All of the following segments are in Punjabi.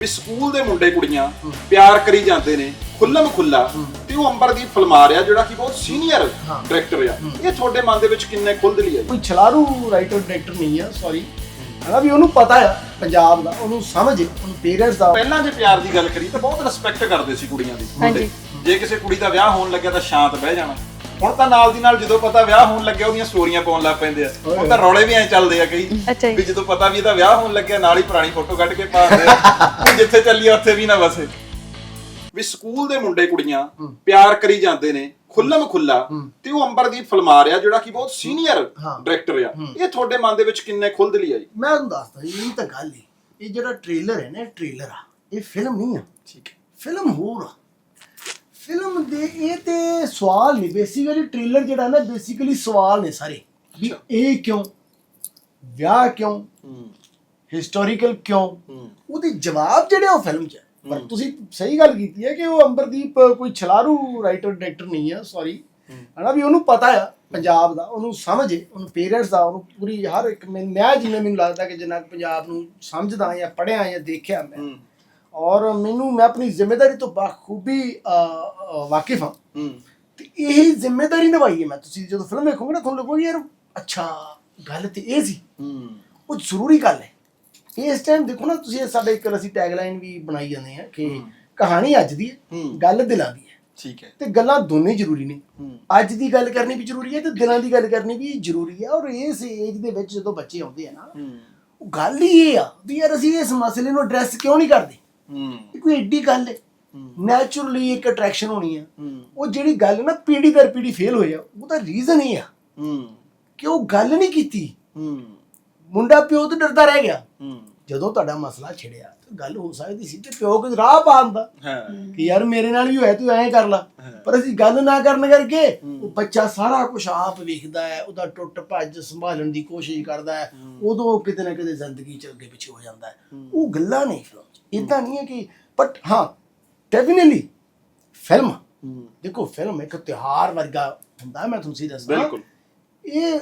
ਵੀ ਸਕੂਲ ਦੇ ਮੁੰਡੇ ਕੁੜੀਆਂ ਪਿਆਰ ਕਰੀ ਜਾਂਦੇ ਨੇ ਖੁੱਲਮ ਖੁੱਲਾ ਤੇ ਉਹ ਅੰਬਰਦੀਪ ਫਲਮਾਰ ਆ ਜਿਹੜਾ ਕਿ ਬਹੁਤ ਸੀਨੀਅਰ। ਡਾਇਰੈਕਟਰ ਆ। ਇਹ ਤੁਹਾਡੇ ਮਨ ਦੇ ਵਿੱਚ ਕਿੰਨੇ ਖੁੱਲਦਲੀ ਆ? ਕੋਈ ਛਲਾਰੂ ਰਾਈਟਰ ਡਾਇਰੈਕਟਰ ਨਹੀਂ ਆ ਸੌਰੀ ਹਨਾ ਵੀ ਉਹਨੂੰ ਪਤਾ ਆ ਪੰਜਾਬ ਦਾ ਉਹਨੂੰ ਸਮਝ ਉਹਨੂੰ ਪੇਰੈਂਟਸ ਦਾ। ਪਹਿਲਾਂ ਜੇ ਪਿਆਰ ਦੀ ਗੱਲ ਕਰੀ ਤਾਂ ਬਹੁਤ ਰਿਸਪੈਕਟ ਕਰਦੇ ਸੀ ਕੁੜੀਆਂ ਦੀ। ਮੁੰਡੇ ਜੇ ਕਿਸੇ ਕੁੜੀ ਦਾ ਵਿਆਹ ਹੋਣ ਲੱਗਿਆ ਤਾਂ ਸ਼ਾਂਤ ਬਹਿ ਜਾਣਾ। ਹੁਣ ਤਾਂ ਨਾਲ ਦੀ ਨਾਲ ਜਦੋਂ ਪਤਾ ਵਿਆਹ ਹੋਣ ਲੱਗਿਆ ਉਹਦੀਆਂ ਸਟੋਰੀਆਂ ਪਾਉਣ ਲੱਗ ਪੈਂਦੇ ਆ। ਹੁਣ ਤਾਂ ਰੌਲੇ ਵੀ ਐ ਚੱਲਦੇ ਆ ਕਈ ਅੱਛਾ ਜੀ। ਵੀ ਜਦੋਂ ਪਤਾ ਵੀ ਇਹਦਾ ਵਿਆਹ ਹੋਣ ਲੱਗਿਆ ਨਾਲ ਹੀ ਪੁਰਾਣੀ ਫੋਟੋ ਕੱਢ ਕੇ ਪਾ ਦਿੰਦੇ ਆ। ਵੀ ਜਿੱਥੇ ਚੱਲੀਏ ਉੱਥੇ ਵੀ ਨਾ ਵਸੇ। ਵੀ ਸਕੂਲ ਦੇ ਮੁੰਡੇ ਕੁੜੀਆਂ ਪਿਆਰ ਕਰੀ ਜਾਂਦੇ ਨੇ ਖੁੱਲਮ ਖੁੱਲਾ ਤੇ ਉਹ ਅੰਬਰਦੀਪ ਫਲਮਾਰ ਆ ਜਿਹੜਾ ਕਿ ਬਹੁਤ ਸੀਨੀਅਰ। ਡਾਇਰੈਕਟਰ ਆ। ਇਹ ਤੁਹਾਡੇ ਮਨ ਦੇ ਵਿੱਚ ਕਿੰਨੇ ਖੁੱਲਦਲੀ ਆ ਜੀ? ਮੈਂ ਤੁਹਾਨੂੰ ਦੱਸਦਾ ਜੀ ਇਹ ਤਾਂ ਗੱਲ ਹੈ ਇਹ ਜਿਹੜਾ ਟ੍ਰੇਲਰ ਹੈ ਨਾ ਟ੍ਰੇਲਰ ਆ। ਇਹ ਫਿਲਮ ਨਹੀਂ ਆ। ਠੀਕ ਹੈ। ਫਿਲਮ ਹੋਰ ਆ। ਫਿਲਮ ਦੇ ਇਹ ਤੇ ਸਵਾਲ ਨਹੀਂ ਬੇਸਿਕਲੀ ਟ੍ਰੇਲਰ ਜਿਹੜਾ ਨਾ ਬੇਸਿਕਲੀ ਸਵਾਲ ਨੇ ਸਾਰੇ ਵੀ ਇਹ ਕਿਉਂ? ਵਿਆਹ ਕਿਉਂ? ਹੂੰ। ਹਿਸਟੋਰੀਕਲ ਕਿਉਂ? ਹੂੰ। ਉਹਦੇ ਜਵਾਬ ਜਿਹੜੇ ਉਹ ਫਿਲਮ 'ਚ ਹੈ। ਪਰ ਤੁਸੀਂ ਸਹੀ ਗੱਲ ਕੀਤੀ ਹੈ ਕਿ ਉਹ ਅੰਬਰਦੀਪ ਕੋਈ ਛਲਾਰੂ ਰਾਈਟਰ ਡਾਇਰੈਕਟਰ ਨਹੀਂ ਆ ਸੌਰੀ ਹਨਾ ਵੀ ਉਹਨੂੰ ਪਤਾ ਆ ਪੰਜਾਬ ਦਾ ਉਹਨੂੰ ਸਮਝ ਹੈ ਉਹਨੂੰ ਪੇਰੈਂਟਸ ਦਾ ਉਹਨੂੰ ਪੂਰੀ ਹਰ ਇੱਕ ਮੈਂ ਜਿਵੇਂ ਮੈਨੂੰ ਲੱਗਦਾ ਕਿ ਜਿੰਨਾ ਕੁ ਪੰਜਾਬ ਨੂੰ ਸਮਝਦਾ ਜਾਂ ਪੜ੍ਹਿਆ ਜਾਂ ਦੇਖਿਆ ਮੈਂ ਹੂੰ। ਔਰ ਮੈਨੂੰ ਮੈਂ ਆਪਣੀ ਜ਼ਿੰਮੇਵਾਰੀ ਤੋਂ ਬਾਖੂਬੀ ਵਾਕਿਫ ਹਾਂ। ਤੇ ਇਹ ਜ਼ਿੰਮੇਵਾਰੀ ਨਿਭਾਈ ਹੈ ਮੈਂ। ਤੁਸੀਂ ਜਦੋਂ ਫਿਲਮ ਵੇਖੋਗੇ ਨਾ ਤੁਹਾਨੂੰ ਲੱਗੂਗਾ ਯਾਰ ਅੱਛਾ ਗੱਲ ਤੇ ਇਹ ਸੀ। ਉਹ ਜ਼ਰੂਰੀ ਗੱਲ ਹੈ। ਇਸ ਟਾਈਮ ਦੇਖੋ ਨਾ ਤੁਸੀਂ ਸਾਡੇ ਇੱਕ ਅਸੀਂ ਟੈਗਲਾਈਨ ਵੀ ਬਣਾਈ ਜਾਂਦੇ ਆ ਕਿ ਕਹਾਣੀ ਅੱਜ ਦੀ ਹੈ। ਗੱਲ ਦਿਲਾਂ ਦੀ ਹੈ। ਠੀਕ ਹੈ। ਤੇ ਗੱਲਾਂ ਦੋਨੇ ਜ਼ਰੂਰੀ ਨੇ। ਅੱਜ ਦੀ ਗੱਲ ਕਰਨੀ ਵੀ ਜ਼ਰੂਰੀ ਹੈ ਤੇ ਦਿਲਾਂ ਦੀ ਗੱਲ ਕਰਨੀ ਵੀ ਜ਼ਰੂਰੀ ਹੈ। ਔਰ ਇਸ ਏਜ ਦੇ ਵਿੱਚ ਜਦੋਂ ਬੱਚੇ ਆਉਂਦੇ ਆ ਨਾ ਉਹ ਗੱਲ ਹੀ ਇਹ ਆ ਵੀ ਯਾਰ ਅਸੀਂ ਇਸ ਮਸਲੇ ਨੂੰ ਐਡਰੈਸ ਕਿਉਂ ਨਹੀਂ ਕਰਦੇ? ਇਹ ਕੋਈ ਏਡੀ ਗੱਲ ਹੈ। ਨੈਚੁਰਲੀ ਇੱਕ ਅਟਰੈਕਸ਼ਨ ਹੋਣੀ ਆ। ਹੂੰ। ਉਹ ਜਿਹੜੀ ਗੱਲ ਨਾ ਪੀੜੀ ਦਰ ਪੀੜੀ ਫੇਲ ਹੋਈ ਆ ਉਹਦਾ ਰੀਜ਼ਨ ਇਹ ਆ। ਹੂੰ। ਕਿ ਉਹ ਗੱਲ ਨਹੀਂ ਕੀਤੀ। ਹੂੰ। ਮੁੰਡਾ ਪਿਓ ਤੋਂ ਡਰਦਾ ਰਹਿ ਗਿਆ। ਹੂੰ। ਜਦੋਂ ਤੁਹਾਡਾ ਮਸਲਾ ਛਿੜਿਆ ਤਾਂ ਗੱਲ ਹੋ ਸਕਦੀ ਸੀ ਤੇ ਪਿਓ ਕੋਈ ਰਾਹ ਪਾਉਂਦਾ ਕਿ ਯਾਰ ਮੇਰੇ ਨਾਲ ਵੀ ਹੋਇਆ ਤੂੰ ਐਂ ਕਰ ਲਾ। ਪਰ ਅਸੀਂ ਗੱਲ ਨਾ ਕਰਨ ਕਰਕੇ ਉਹ ਬੱਚਾ ਸਾਰਾ ਕੁਝ ਆਪ ਵੇਖਦਾ ਹੈ ਉਹਦਾ ਟੁੱਟ ਭੱਜ ਸੰਭਾਲਣ ਦੀ ਕੋਸ਼ਿਸ਼ ਕਰਦਾ ਹੈ ਉਦੋਂ ਉਹ ਕਿਤੇ ਨਾ ਕਿਤੇ ਜ਼ਿੰਦਗੀ ਚ ਅੱਗੇ ਪਿੱਛੇ ਹੋ ਜਾਂਦਾ ਹੈ। ਉਹ ਗੱਲਾਂ ਨਹੀਂ ਫਿਲਮ ਇਦਾਂ ਨਹੀਂ ਹੈ ਕਿ ਬਟ ਹਾਂ ਡੈਫੀਨਿਟਲੀ ਫਿਲਮ ਦੇਖੋ ਫਿਲਮ ਇੱਕ ਤਿਉਹਾਰ ਵਰਗਾ ਹੁੰਦਾ ਮੈਂ ਤੁਹਾਨੂੰ ਦੱਸਦਾ ਬਿਲਕੁਲ। ਇਹ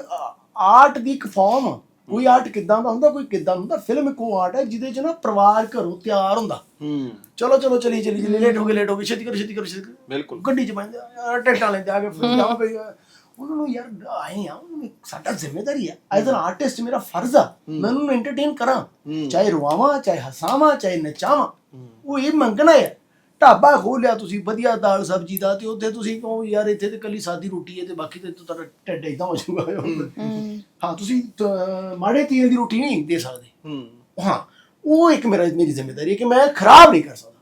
ਆਰਟ ਦੀ ਇੱਕ ਫਾਰਮ ਕੋਈ ਆਰਟ ਕਿਦਾਂ ਦਾ ਹੁੰਦਾ ਕੋਈ ਕਿਦਾਂ ਹੁੰਦਾ ਫਿਲਮ ਇੱਕ ਆਰਟ ਹੈ ਜਿਹਦੇ ਚ ਨਾ ਪਰਿਵਾਰ ਘਰੋਂ ਤਿਆਰ ਹੁੰਦਾ। ਹੂੰ। ਚਲੋ ਚਲੋ ਚਲੀ ਚਲੀ ਚਲੀ ਲੇਟ ਹੋ ਗਏ ਲੇਟ ਹੋ ਗਏ ਛੇਤੀ ਕਰੋ ਛੇਤੀ ਕਰੋ ਛੇਤੀ ਕਰੋ। ਬਿਲਕੁਲ। ਗੱਡੀ ਚ ਪੈਂਦੇ ਆ ਟਿਕਟਾਂ ਲੈਂਦੇ ਆ ਕੇ ਫਿਰ ਜਾਓ ਪਈ ਉਹਨਾਂ ਨੂੰ ਯਾਰ ਆਏ ਆ ਸਾਡਾ ਜ਼ਿੰਮੇਵਾਰੀ ਆ ਐਜ਼ ਐਨ ਆਰਟਿਸਟ ਮੇਰਾ ਫਰਜ਼ ਆ ਮੈਂ ਉਹਨਾਂ ਐਂਟਰਟੇਨ ਕਰਾਂ। ਚਾਹੇ ਰਵਾਵਾਂ ਚਾਹੇ ਹਸਾਵਾਂ ਚਾਹੇ ਨਚਾਵਾਂ। ਉਹ ਇਹ ਮੰਗਣਾ ਹੈ। ਢਾਬਾ ਖੋਲਿਆ ਤੁਸੀਂ ਵਧੀਆ ਦਾਲ ਸਬਜੀ ਦਾ ਤੇ ਉੱਥੇ ਤੁਸੀਂ ਕਹੋ ਯਾਰ ਇੱਥੇ ਤੇ ਕੱਲੀ ਸਾਦੀ ਰੋਟੀ ਹੈ ਤੇ ਬਾਕੀ ਤੇ ਤੁਹਾਡਾ ਢਿੱਡ ਇਦਾਂ ਹੋ ਜਾਊਗਾ। ਹਾਂ। ਤੁਸੀਂ ਅਹ, ਮਾੜੇ ਤੇਲ ਦੀ ਰੋਟੀ ਨਹੀਂ ਦੇ ਸਕਦੇ। ਹੂੰ। ਹਾਂ ਉਹ ਇੱਕ ਮੇਰਾ ਮੇਰੀ ਜ਼ਿੰਮੇਵਾਰੀ ਹੈ ਕਿ ਮੈਂ ਖਰਾਬ ਨਹੀਂ ਕਰ ਸਕਦਾ।